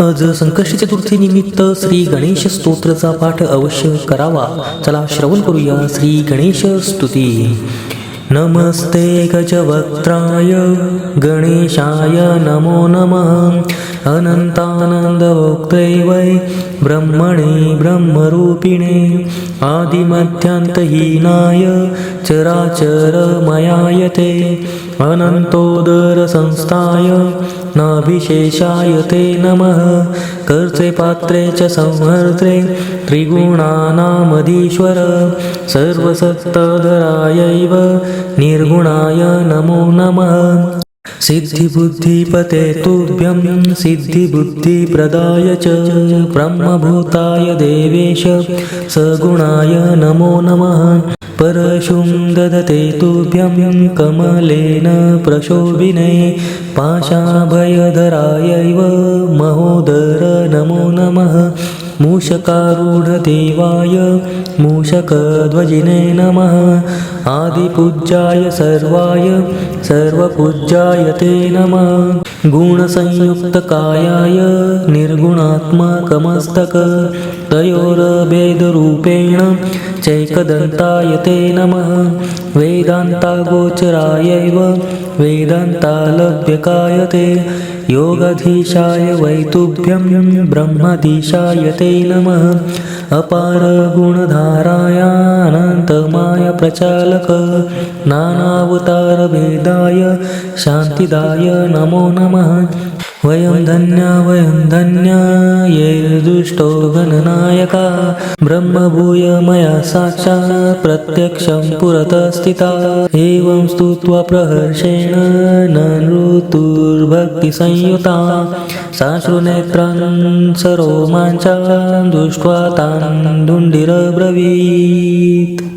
आज संकष्टी चतुर्थी निमित्त श्री गणेश स्तोत्रचा पाठ अवश्य करावा. चला श्रवण करूया श्री गणेश स्तुती. नमस्ते गजवक्त्राय गणेशाय नमो नमः. अनन्तानन्दभोक्त्रै वै ब्रह्मणे ब्रह्मरूपिणे आदिमध्यान्तहीनाय चराचरमयायते अनन्तोदरसंस्थाय नाभिशेषाय ते नमः कर्त्रे पात्रे च संहर्त्रे त्रिगुणानामधीश्वर सर्वसत्तधरायैव निर्गुणाय नमो नमः सिद्धिबुद्धिपते तुभ्यं सिद्धिबुद्धिप्रदाय च ब्रह्मभूताय देवेश सगुणाय नमो नमः। परशुं ददते तुभ्यं कमलेन प्रशोभिने पाशाभयधरायैव महोदर नमो नमः मूषकारूढदेवाय मूषकध्वजिने नमः। आदिपूज्याय सर्वाय सर्वपूज्याय ते नमः गुणसंयुक्तकायाय निर्गुणात्मकमस्तक तयोरभेदरूपेण चैकदन्ताय ते नमः। वेदान्तागोचरायैव वेदान्तालभ्यकाय ते। योगधीशाय वैतुभ्यं ब्रह्मधीशाय ते नमः अपार गुणधारायानन्तमाय प्रचालक नानावतारभेदाय शान्तिदाय नमो नमः। वयं धन्या वयं धन्या ये दुष्टो गणनायका ब्रह्मभूय मया साक्षात् प्रत्यक्षं पुरतः स्थिता एवं स्तुत्वा प्रहर्षेण नृतुर्भक्तिसंयुता साश्रुनेत्रान् सरोमाञ्चान् दृष्ट्वा तान् दुण्डिरब्रवीत्।